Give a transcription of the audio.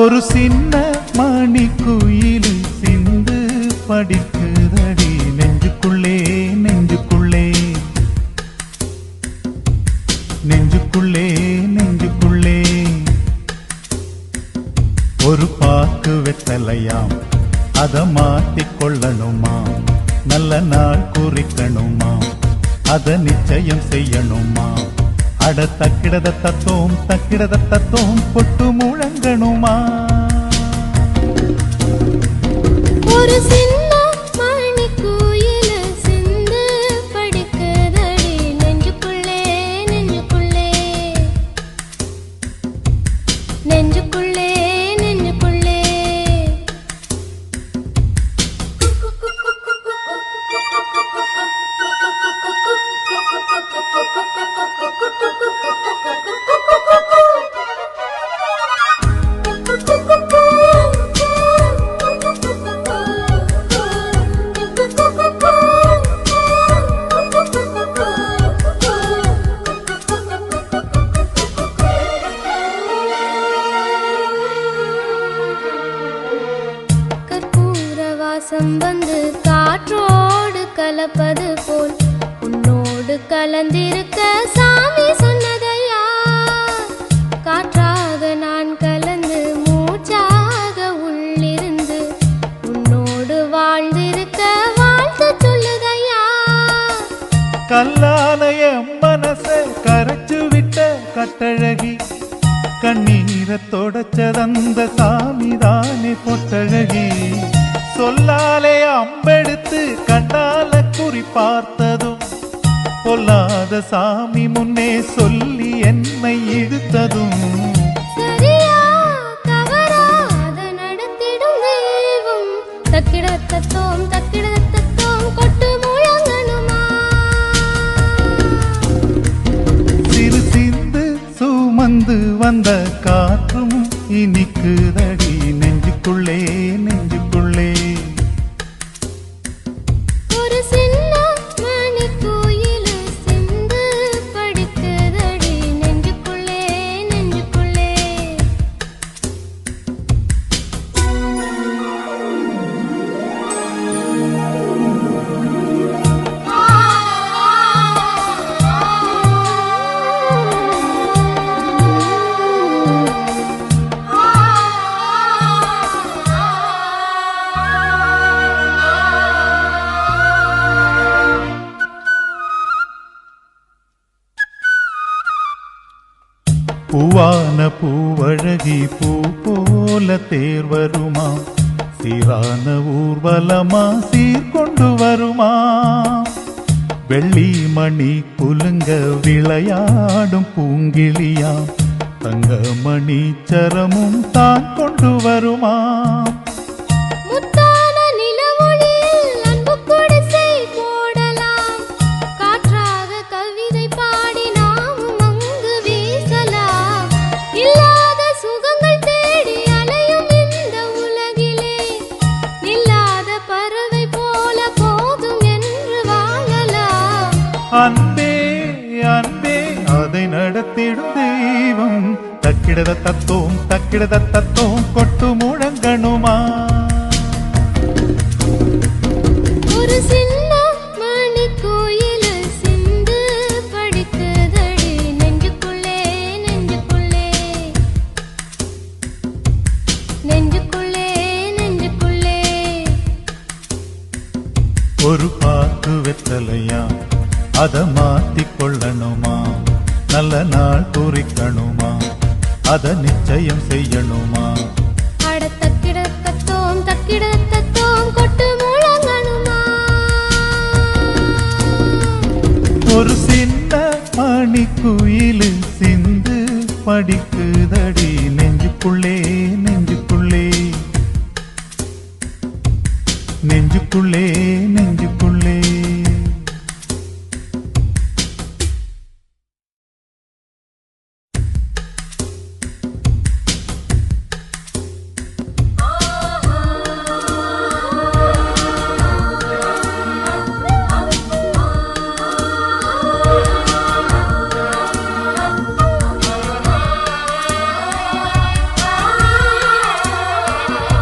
ஒரு சின்ன மணி குயிலு சிந்து படிக்குதடி. நெஞ்சுக்குள்ளே நெஞ்சுக்குள்ளே. நெஞ்சுக்குள்ளே நெஞ்சுக்குள்ளே. ஒரு பாக்கு வெத்தலையாம் அதை மாத்திக் கொள்ளணுமா நல்ல நாள் குறிக்கணுமா அதை நிச்சயம் செய்யணுமா அட தக்கிடத தத்துவம் தக்கிடத தத்துவம் பொட்டு முழங்கணுமா? ஒரு சின்ன மணி குயில சிந்து படிக்குதடி நெஞ்சுக்குள்ளே நெஞ்சுக்குள்ளே. நெஞ்சுக்குள்ளே நெஞ்சுக்குள்ளே. வாசம் வந்து காற்றோடு கலப்பது போல் உன்னோடு கலந்திருக்க சாமி சொன்னதையா காற்றாக நான் கலந்து மூச்சாக உள்ளிருந்து உன்னோடு வாழ்ந்திருக்க வாழ்த்து சொல்லுதையா கல்லாலய மனசை கரைச்சு விட்ட கட்டழகி கண்ணீரை தொடச்சதந்த சாமி தானே பொட்டழகி. சாமி முன்னே சொல்லி என்னை இழுத்ததும். சரியா? தவறாத நடத்திடும் தெய்வம். தக்கிட தத்தோம் தக்கிட தத்தோம் கொட்டு முழங்கணுமா? சிறு சிந்து சுமந்து வந்த காற்றும் இனிக்குதடி நெஞ்சுக்குள்ளே. பூவான பூவழகி பூ போல தேர் வருமா? சீரான ஊர்வலமா சீர்கொண்டு வருமா? வெள்ளி மணி குலுங்க விளையாடும் பூங்கிளியா தங்கமணி சரமும் தான் கொண்டு வருமா? அதை நடத்திடும் தெய்வம். தக்கிடத தத்தோம் தக்கிடத தத்தோம் கொட்டு முழங்கணுமா? ஒரு சின்ன மணி கோயிலு சிந்து படிக்குதடி நெஞ்சுக்குள்ளே நெஞ்சுக்குள்ளே. நெஞ்சுக்குள்ளே நெஞ்சுக்குள்ளே. ஒரு பாக்கு வெத்தலையா? அத மாத்திக் கொள்ளணுமா நல்ல நாள் குறிக்கணுமா அத நிச்சயம் செய்யணுமா? ஒரு சின்ன மணி குயிலு சிந்து படிக்குதடி நெஞ்சுக்குள்ளே நெஞ்சுக்குள்ளே. நெஞ்சுக்குள்ளே நெஞ்சுக்குள்ளே.